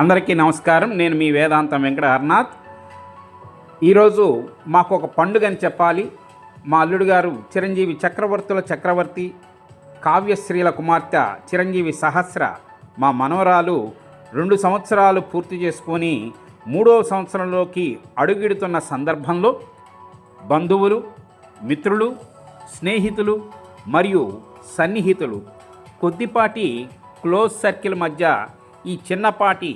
అందరికీ నమస్కారం. నేను మీ వేదాంతం వెంకట హర్నాథ్. ఈరోజు మాకు ఒక పండుగ అని చెప్పాలి. మా అల్లుడు గారు చిరంజీవి చక్రవర్తుల చక్రవర్తి కావ్యశ్రీల కుమార్తె చిరంజీవి సహస్ర మా మనవరాలు రెండు సంవత్సరాలు పూర్తి చేసుకొని మూడో సంవత్సరంలోకి అడుగిడుతున్న సందర్భంలో బంధువులు మిత్రులు స్నేహితులు మరియు సన్నిహితులు కొద్దిపాటి క్లోజ్ సర్కిల్ మధ్య ఈ చిన్నపాటి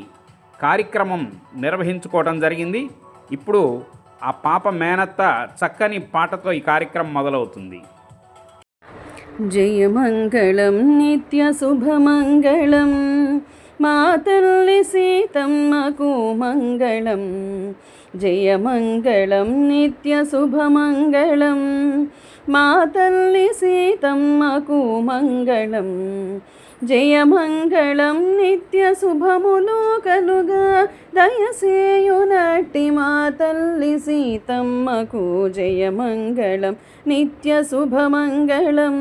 కార్యక్రమం నిర్వహించుకోవడం జరిగింది. ఇప్పుడు ఆ పాప మేనత్త చక్కని పాటతో ఈ కార్యక్రమం మొదలవుతుంది. జయమంగళం నిత్య శుభమంగళం మా తల్లి సీతమ్మకు మంగళం. జయమంగళం నిత్య శుభమంగళం మా తల్లి సీతమ్మకు మంగళం. జయమంగళం నిత్య శుభములు కలుగా. దయసేయునట్టి మా తల్లి సీతమ్మకు జయమంగళం నిత్య శుభమంగళం.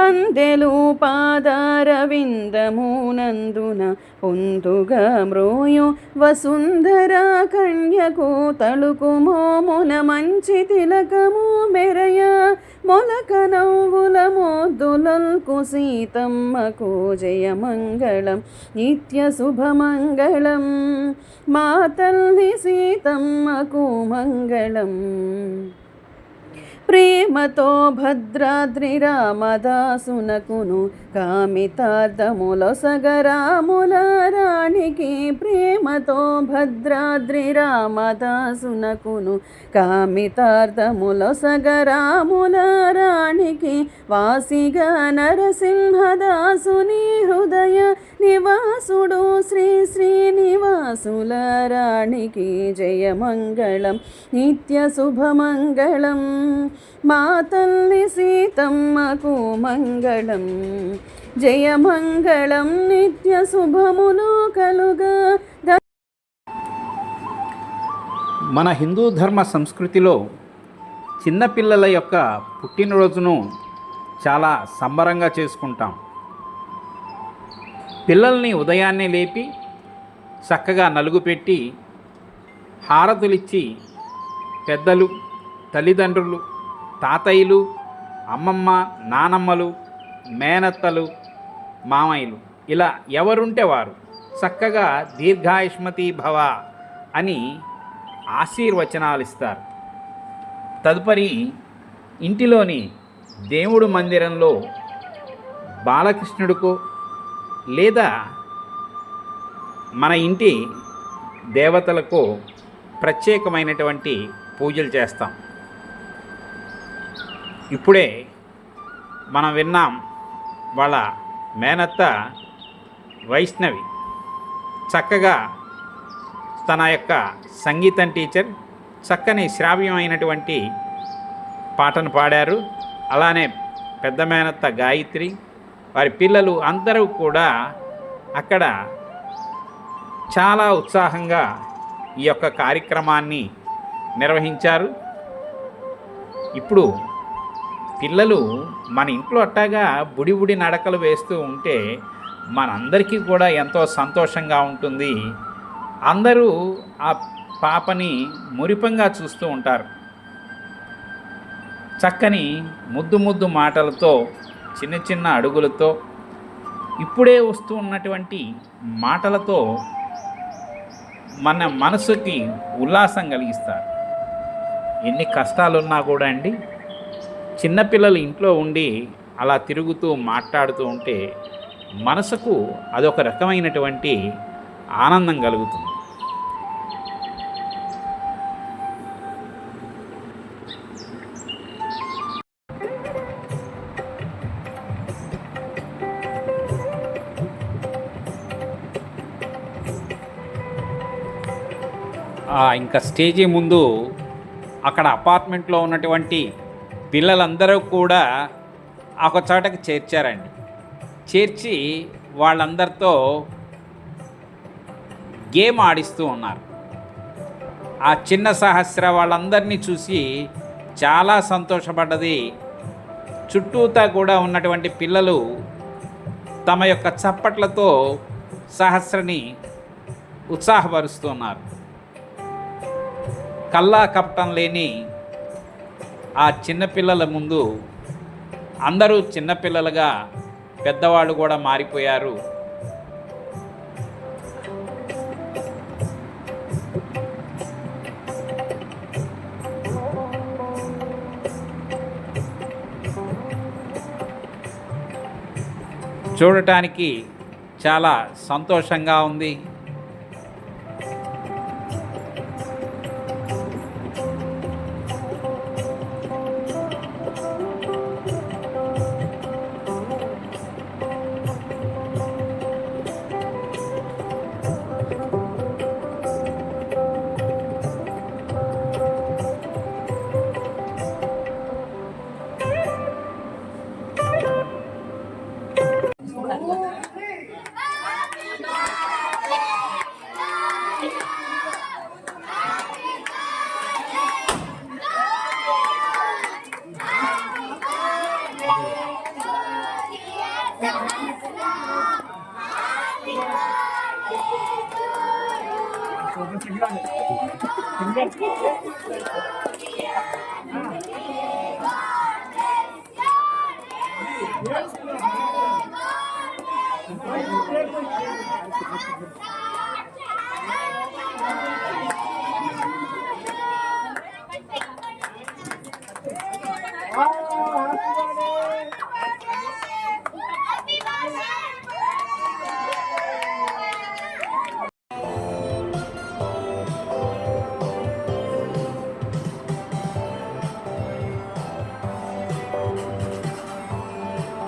అందెలు పాదారవిందమునందున పొందుగా మ్రోయో. వసుంధర కన్యకు తలుకు మోమున మంచి తిలకము మెరయ. మొలక నవ్వుల మోదులకు సీతమ్మకు జయమంగళం నిత్య శుభమంగళం. మా తల్లి సీతమ్మకు మంగళం. ప్రేమతో భద్రాద్రి రామదాసునకును కామితార్థముల సగరాముల రాణికి ప్రేమతో భద్రాద్రి రామదాసునకును కామితార్థముల సగరాముల రాణికి వాసిగా నరసింహదాసుని హృదయ నివాసుడు శ్రీ శ్రీనివాసుల రాణికి జయమంగళం నిత్య శుభమంగళం. మా తల్లి సీతమ్మకు మంగళం జయమంగళం నిత్య శుభములు కలుగా. మన హిందూ ధర్మ సంస్కృతిలో చిన్నపిల్లల యొక్క పుట్టినరోజును చాలా సంబరంగా చేసుకుంటాం. పిల్లల్ని ఉదయాన్నే లేపి చక్కగా నలుగు పెట్టి హారతులిచ్చి పెద్దలు తల్లిదండ్రులు తాతయ్యలు అమ్మమ్మ నానమ్మలు మేనత్తలు మామయ్యలు ఇలా ఎవరుంటే వారు. చక్కగా దీర్ఘాయుష్మతి భవ అని ఆశీర్వచనాలు ఇస్తారు తదుపరి ఇంటిలోని దేవుడు మందిరంలో బాలకృష్ణుడికో లేదా మన ఇంటి దేవతలకు ప్రత్యేకమైనటువంటి పూజలు చేస్తాం. ఇప్పుడే మనం విన్నాం వాళ్ళ మేనత్త వైష్ణవి చక్కగా తన యొక్క సంగీతం టీచర్ చక్కని శ్రావ్యమైనటువంటి పాటను పాడారు. అలానే పెద్ద మేనత్త గాయత్రి వారి పిల్లలు అందరూ కూడా అక్కడ చాలా ఉత్సాహంగా ఈ యొక్క కార్యక్రమాన్ని నిర్వహించారు. ఇప్పుడు పిల్లలు మన ఇంట్లో అట్టాగా బుడి బుడి నడకలు వేస్తూ ఉంటే మనందరికీ కూడా ఎంతో సంతోషంగా ఉంటుంది. అందరూ ఆ పాపని మురిపంగా చూస్తూ ఉంటారు. చక్కని ముద్దు ముద్దు మాటలతో చిన్న చిన్న అడుగులతో ఇప్పుడే వస్తూ ఉన్నటువంటి మాటలతో మన మనసుకి ఉల్లాసం కలిగిస్తారు. ఎన్ని కష్టాలున్నా కూడా అండి చిన్నపిల్లలు ఇంట్లో ఉండి అలా తిరుగుతూ మాట్లాడుతూ ఉంటే మనసుకు అదొక రకమైనటువంటి ఆనందం కలుగుతుంది. ఇంకా స్టేజీ ముందు అక్కడ అపార్ట్మెంట్లో ఉన్నటువంటి పిల్లలందరూ కూడా ఒక చోటకి చేర్చారండి. చేర్చి వాళ్ళందరితో గేమ్ ఆడిస్తూ ఉన్నారు. ఆ చిన్న సహస్ర వాళ్ళందరినీ చూసి చాలా సంతోషపడ్డది. చుట్టూతా కూడా ఉన్నటువంటి పిల్లలు తమ యొక్క చప్పట్లతో సహస్రని ఉత్సాహపరుస్తున్నారు కల్లా కపటం లేని ఆ చిన్నపిల్లల ముందు అందరూ చిన్నపిల్లలుగా పెద్దవాళ్ళు కూడా మారిపోయారు. చూడటానికి చాలా సంతోషంగా ఉంది.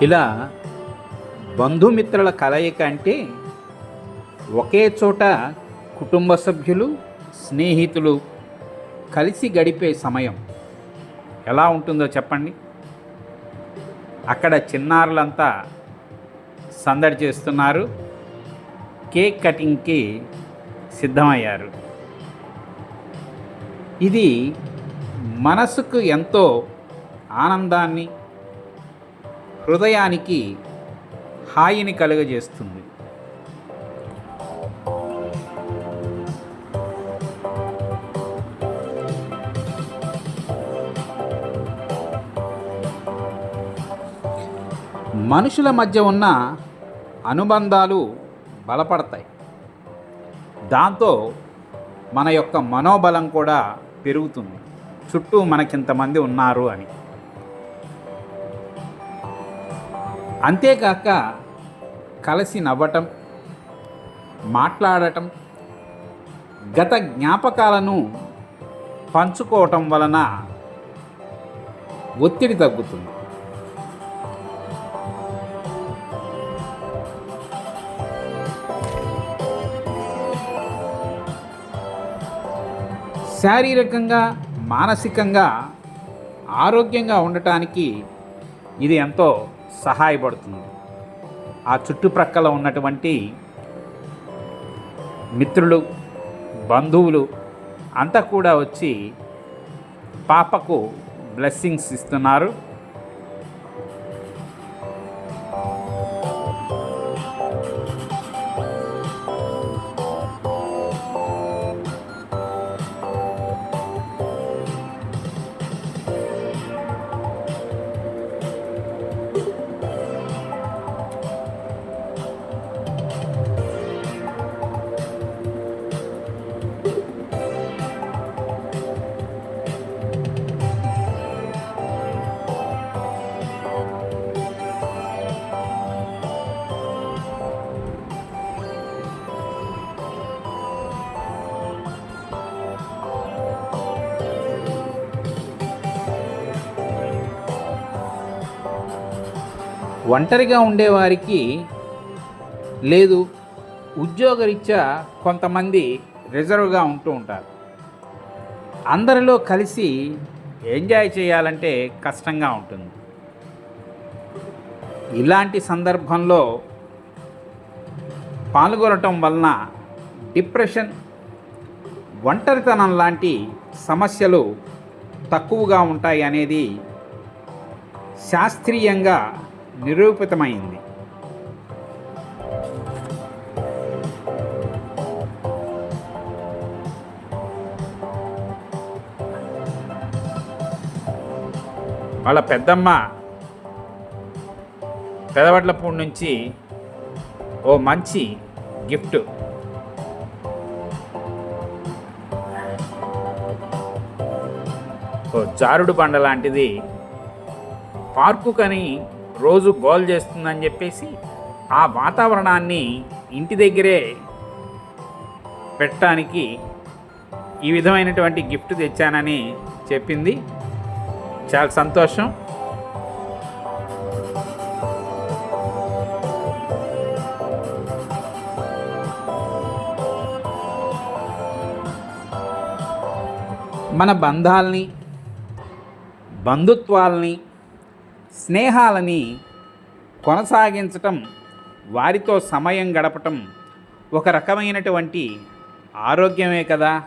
ఇలా బంధుమిత్రుల కలయిక అంటే ఒకే చోట కుటుంబ సభ్యులు స్నేహితులు కలిసి గడిపే సమయం. ఎలా ఉంటుందో చెప్పండి. అక్కడ చిన్నారులంతా సందడి చేస్తున్నారు. కేక్ కటింగ్కి సిద్ధమయ్యారు. ఇది మనసుకు ఎంతో ఆనందాన్ని హృదయానికి హాయిని కలుగజేస్తుంది. మనుషుల మధ్య ఉన్న అనుబంధాలు బలపడతాయి. దాంతో మన యొక్క మనోబలం కూడా పెరుగుతుంది. చుట్టూ మనకింతమంది ఉన్నారు అని. అంతేకాక కలిసి నవ్వటం మాట్లాడటం గత జ్ఞాపకాలను పంచుకోవటం వలన ఒత్తిడి తగ్గుతుంది. శారీరకంగా మానసికంగా ఆరోగ్యంగా ఉండటానికి ఇది ఎంతో సహాయపడుతుంది. ఆ చుట్టుప్రక్కల ఉన్నటువంటి మిత్రులు బంధువులు అంతా కూడా వచ్చి పాపకు బ్లెస్సింగ్స్ ఇస్తున్నారు. ఒంటరిగా ఉండేవారికి లేదు ఉద్యోగరీత్యా కొంతమంది రిజర్వ్గా ఉంటూ ఉంటారు. అందరిలో కలిసి ఎంజాయ్ చేయాలంటే కష్టంగా ఉంటుంది. ఇలాంటి సందర్భంలో పాల్గొనటం వలన డిప్రెషన్ ఒంటరితనం లాంటి సమస్యలు తక్కువగా ఉంటాయి అనేది శాస్త్రీయంగా నిరూపితమైంది. వాళ్ళ పెద్దమ్మ పెదవడ్లపూడి నుంచి ఓ మంచి గిఫ్ట్. ఓ జారుడు బండ లాంటిది. పార్కు కని రోజు గోల్ చేస్తుందని చెప్పేసి ఆ వాతావరణాన్ని ఇంటి దగ్గరే పెట్టడానికి ఈ విధమైనటువంటి గిఫ్ట్ తెచ్చానని చెప్పింది. చాలా సంతోషం. మన బంధాల్ని బంధుత్వాల్ని స్నేహాలని కొనసాగించటం వారితో సమయం గడపటం ఒక రకమైనటువంటి ఆరోగ్యమే కదా?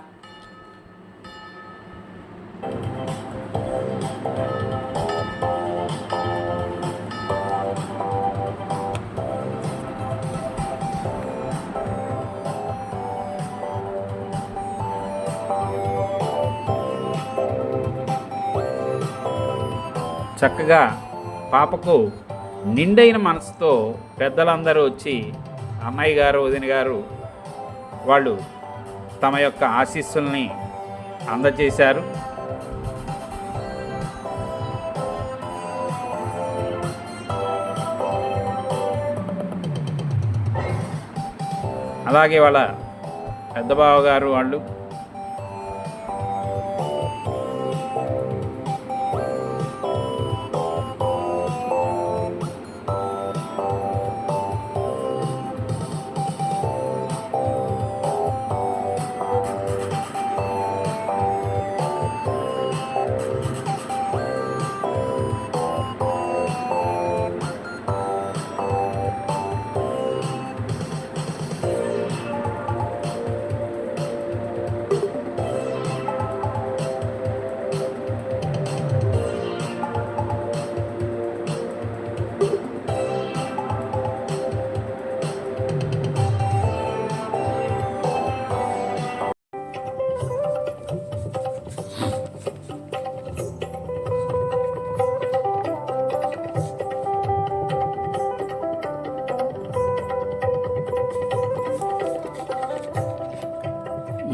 చక్కగా పాపకు నిండైన మనసుతో పెద్దలందరూ వచ్చి అమ్మాయి గారు వదిన గారు వాళ్ళు తమ యొక్క ఆశీస్సుల్ని అందజేశారు. అలాగే వాళ్ళ పెద్ద బావ గారు వాళ్ళు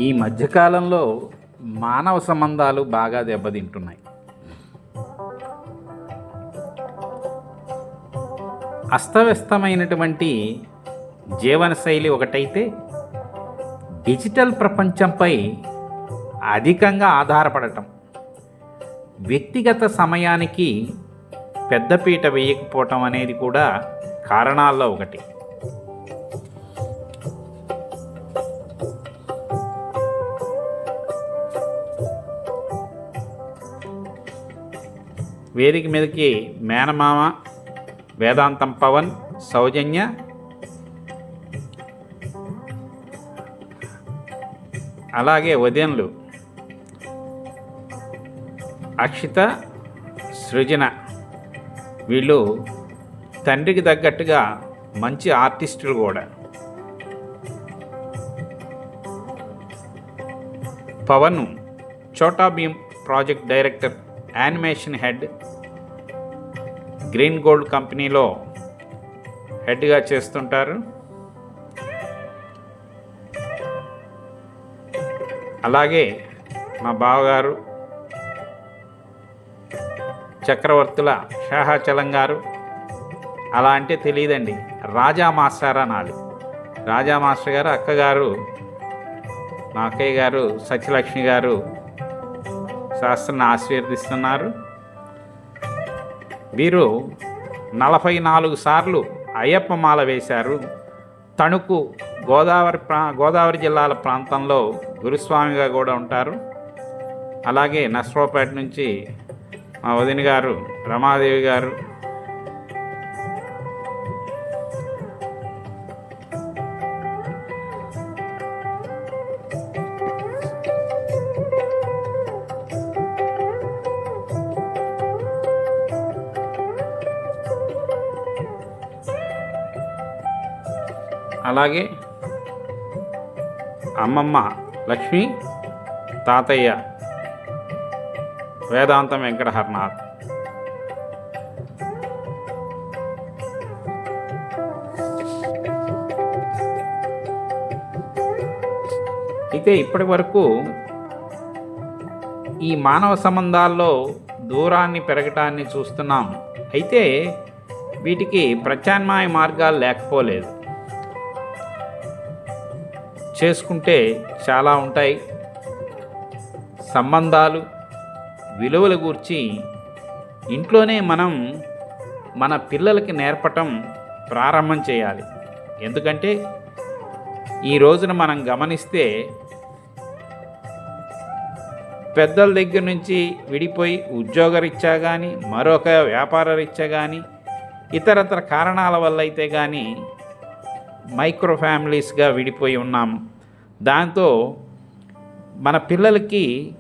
ఈ మధ్యకాలంలో మానవ సంబంధాలు బాగా దెబ్బతింటున్నాయి. అస్తవ్యస్తమైనటువంటి జీవనశైలి ఒకటైతే డిజిటల్ ప్రపంచంపై అధికంగా ఆధారపడటం. వ్యక్తిగత సమయానికి పెద్దపీట వేయకపోవటం అనేది కూడా కారణాల్లో ఒకటి. వేదిక మీదకి మేనమామ వేదాంతం పవన్ సౌజన్య. అలాగే ఉదయంలు అక్షిత సృజన. వీళ్ళు తండ్రికి తగ్గట్టుగా మంచి ఆర్టిస్టులు కూడా. Pavan Chhota Bheem project director animation head green gold కంపెనీలో హెడ్గా చేస్తుంటారు. అలాగే మా బావగారు చక్రవర్తుల షాహాచలం గారు అలా అంటే తెలియదండి. రాజా మాస్టర్ అనాలి. రాజా మాస్టర్ గారు అక్కగారు మా అక్కయ్య గారు సత్యలక్ష్మి గారు శాస్త్రాన్ని ఆశీర్వదిస్తున్నారు. వీరు నలభై నాలుగు సార్లు అయ్యప్ప మాల వేశారు. తణుకు గోదావరి ప్రా గోదావరి జిల్లాల ప్రాంతంలో గురుస్వామిగా కూడా ఉంటారు. అలాగే నర్సరావుపేట నుంచి మా వదిన గారు రమాదేవి గారు అలాగే అమ్మమ్మ లక్ష్మి తాతయ్య వేదాంతం వెంకటహర్నాథ్. అయితే ఇప్పటి వరకు ఈ మానవ సంబంధాల్లో దూరాన్ని పెరగటాన్ని చూస్తున్నాం. అయితే వీటికి ప్రత్యామ్నాయ మార్గాలు లేకపోలేదు. చేసుకుంటే చాలా ఉంటాయి. సంబంధాలు విలువల గూర్చి ఇంట్లోనే మనం మన పిల్లలకి నేర్పటం ప్రారంభం చేయాలి. ఎందుకంటే ఈ రోజున మనం గమనిస్తే పెద్దల దగ్గర నుంచి విడిపోయి ఉద్యోగరీత్యా కానీ మరొక వ్యాపార రీత్యా కానీ ఇతరతర కారణాల వల్ల అయితే కానీ మైక్రో ఫ్యామిలీస్గా విడిపోయి ఉన్నాం. దాంతో మన పిల్లలకి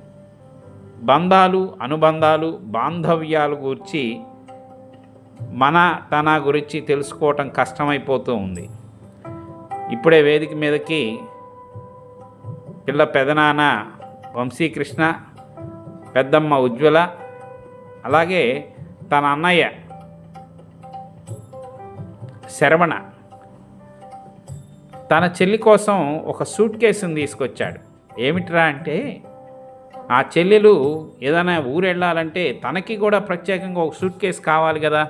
బంధాలు అనుబంధాలు బాంధవ్యాలు గురించి మన తన గురించి తెలుసుకోవటం కష్టమైపోతూ ఉంది. ఇప్పుడే వేదిక మీదకి పిల్ల పెదనాన్న వంశీకృష్ణ పెద్దమ్మ ఉజ్వల అలాగే తన అన్నయ్య శరవణ తన చెల్లి కోసం ఒక సూట్ కేసుని తీసుకొచ్చాడు. ఏమిట్రా అంటే ఆ చెల్లెలు ఏదైనా ఊరు వెళ్ళాలంటే తనకి కూడా ప్రత్యేకంగా ఒక సూట్ కేసు కావాలి కదా.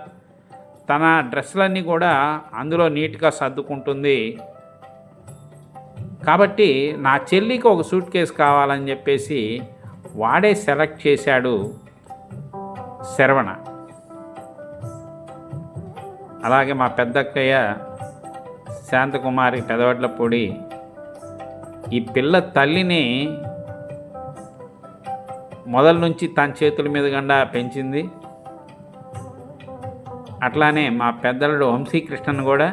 తన డ్రెస్సులన్నీ కూడా అందులో నీట్గా సర్దుకుంటుంది. కాబట్టి నా చెల్లికి ఒక సూట్ కేసు కావాలని చెప్పేసి వాడే సెలెక్ట్ చేశాడు శరవణ. అలాగే మా పెద్దక్కయ్య శాంతకుమారి పెదవడ్లపూడి ఈ పిల్ల తల్లిని మొదల నుంచి తన చేతుల మీద గండా పెంచింది. అట్లానే మా పెద్దలుడు వంశీకృష్ణన్ కూడా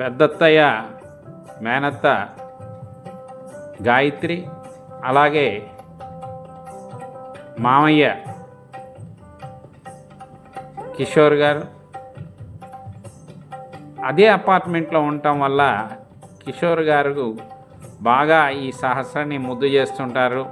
పెద్దత్తయ్య మేనత్త గాయత్రి అలాగే మామయ్య కిషోర్ గారు అదే అపార్ట్మెంట్లో ఉండటం వల్ల కిషోర్ గారు బాగా ఈ సహస్రాన్ని ముద్దు చేస్తుంటారు.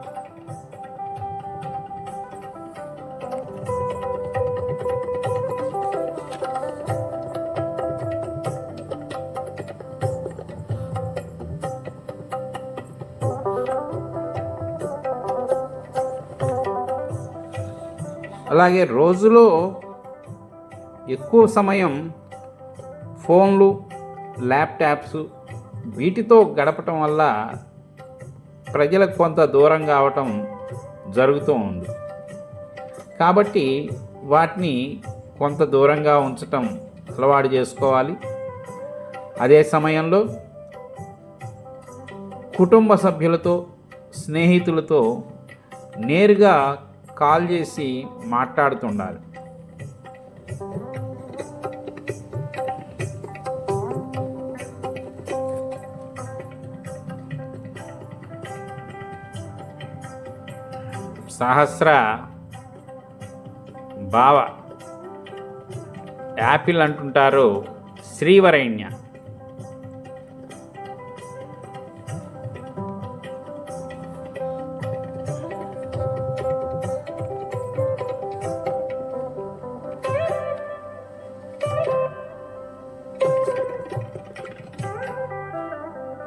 అలాగే రోజులో ఎక్కువ సమయం ఫోన్లు ల్యాప్టాప్స్ వీటితో గడపటం వల్ల ప్రజలకు కొంత దూరం కావటం జరుగుతూ ఉంది. కాబట్టి వాటిని కొంత దూరంగా ఉంచటం అలవాటు చేసుకోవాలి. అదే సమయంలో కుటుంబ సభ్యులతో స్నేహితులతో నేరుగా కాల్ చేసి మాట్లాడుతుండాలి. సహస్ర బావ యాపిల్ అంటుంటారు శ్రీవరైణ్య.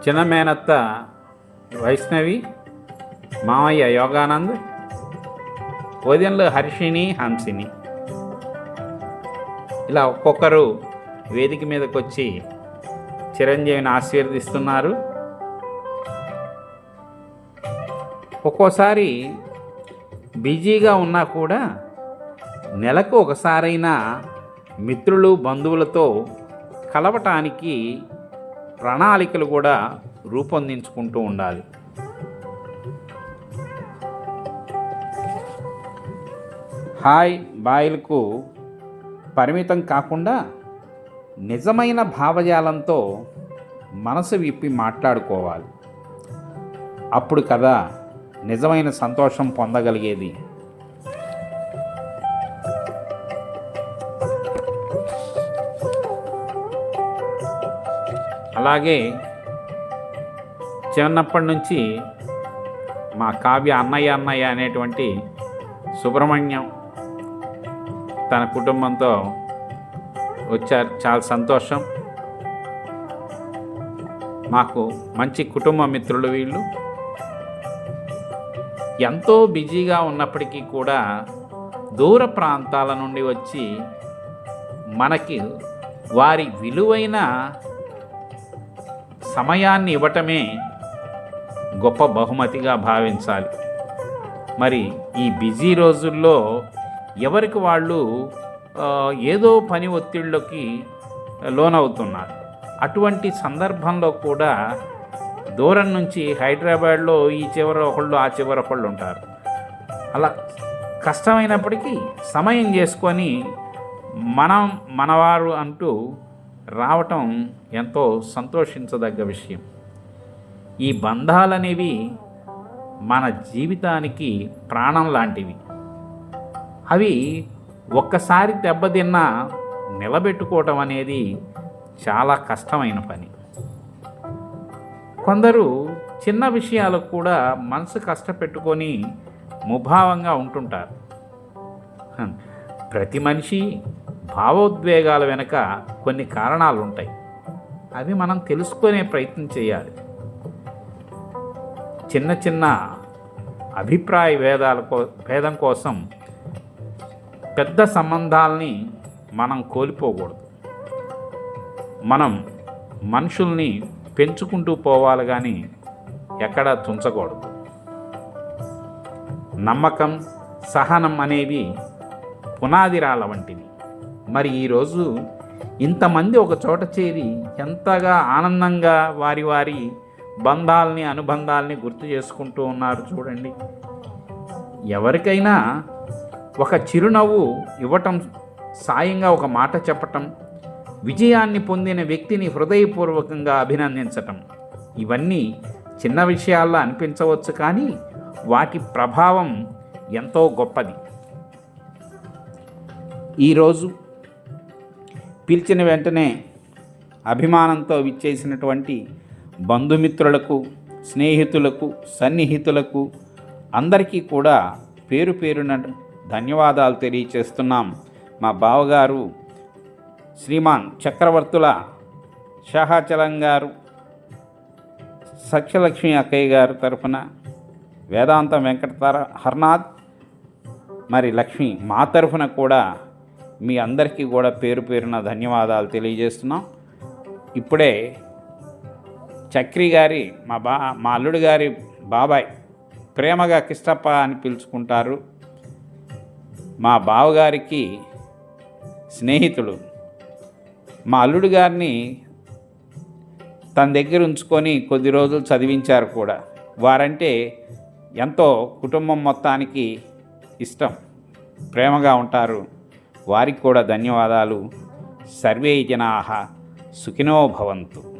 చిన్న మేనత్త వైష్ణవి మామయ్య యోగానంద్ వదినలు హర్షిణి హంసిని ఇలా ఒక్కొక్కరు వేదిక మీదకి వచ్చి చిరంజీవిని ఆశీర్వదిస్తున్నారు. ఒక్కోసారి బిజీగా ఉన్నా కూడా నెలకు ఒకసారైనా మిత్రులు బంధువులతో కలవటానికి ప్రణాళికలు కూడా రూపొందించుకుంటూ ఉండాలి. హాయ్ బాయిలకు పరిమితం కాకుండా నిజమైన భావజాలంతో మనసు విప్పి మాట్లాడుకోవాలి. అప్పుడు కదా నిజమైన సంతోషం పొందగలిగేది. అలాగే చిన్నప్పటి నుంచి మా కావ్య అన్నయ్య అన్నయ్య అనేటువంటి సుబ్రహ్మణ్యం తన కుటుంబంతో వచ్చారు. చాలా సంతోషం. మాకు మంచి కుటుంబ మిత్రులు వీళ్ళు. ఎంతో బిజీగా ఉన్నప్పటికీ కూడా దూర ప్రాంతాల నుండి వచ్చి మనకి వారి విలువైన సమయాన్ని ఇవ్వటమే గొప్ప బహుమతిగా భావించాలి. మరి ఈ బిజీ రోజుల్లో ఎవరికి వాళ్ళు ఏదో పని ఒత్తిళ్ళకి లోనవుతున్నారు. అటువంటి సందర్భంలో కూడా దూరం నుంచి హైదరాబాద్లో ఈ చివర ఒకళ్ళు ఆ చివర ఒకళ్ళు ఉంటారు. అలా కష్టమైనప్పటికీ సమయం చేసుకొని మనం మనవారు అంటూ రావటం ఎంతో సంతోషించదగ్గ విషయం. ఈ బంధాలనేవి మన జీవితానికి ప్రాణం లాంటివి. అవి ఒక్కసారి దెబ్బతిన్నా నిలబెట్టుకోవటం అనేది చాలా కష్టమైన పని. కొందరు చిన్న విషయాలకు కూడా మనసు కష్టపెట్టుకొని ముభావంగా ఉంటుంటారు. ప్రతి మనిషి భావోద్వేగాల వెనుక కొన్ని కారణాలు ఉంటాయి అవి మనం తెలుసుకునే ప్రయత్నం చేయాలి. చిన్న చిన్న అభిప్రాయ భేదాల కో భేదం కోసం పెద్ద సంబంధాలని మనం కోల్పోకూడదు. మనం మనుషుల్ని పెంచుకుంటూ పోవాలి కానీ ఎక్కడా తుంచకూడదు. నమ్మకం సహనం అనేవి పునాదిరాల వంటివి. మరి ఈరోజు ఇంతమంది ఒక చోట చేరి ఎంతగా ఆనందంగా వారి వారి బంధాలని అనుబంధాలని గుర్తు చేసుకుంటూ ఉన్నారు చూడండి. ఎవరికైనా ఒక చిరునవ్వు ఇవ్వటం సాయంగా ఒక మాట చెప్పటం విజయాన్ని పొందిన వ్యక్తిని హృదయపూర్వకంగా అభినందించటం ఇవన్నీ చిన్న విషయాల్లో అనిపించవచ్చు కానీ వాటి ప్రభావం ఎంతో గొప్పది. ఈరోజు పిలిచిన వెంటనే అభిమానంతో విచ్చేసినటువంటి బంధుమిత్రులకు స్నేహితులకు సన్నిహితులకు అందరికీ కూడా పేరు పేరున ధన్యవాదాలు తెలియచేస్తున్నాం. మా బావగారు శ్రీమాన్ చక్రవర్తుల షహాచలం గారు సత్యలక్ష్మి అక్కయ్య గారు తరఫున వేదాంతం వెంకటతార హర్నాథ్ మరి లక్ష్మి మా తరఫున కూడా మీ అందరికీ కూడా పేరు పేరున ధన్యవాదాలు తెలియజేస్తున్నాం. ఇప్పుడే చక్రి గారి మా బా మా అల్లుడు గారి బాబాయ్ ప్రేమగా కిష్టప్ప అని పిలుచుకుంటారు. మా బావగారికి స్నేహితుడు మా అల్లుడు గారిని తన దగ్గర ఉంచుకొని కొద్ది రోజులు చదివించారు కూడా. వారంటే ఎంతో కుటుంబం మొత్తానికి ఇష్టం. ప్రేమగా ఉంటారు. వారికి కూడా ధన్యవాదాలు. సర్వే జనా సుఖినో భవంతు.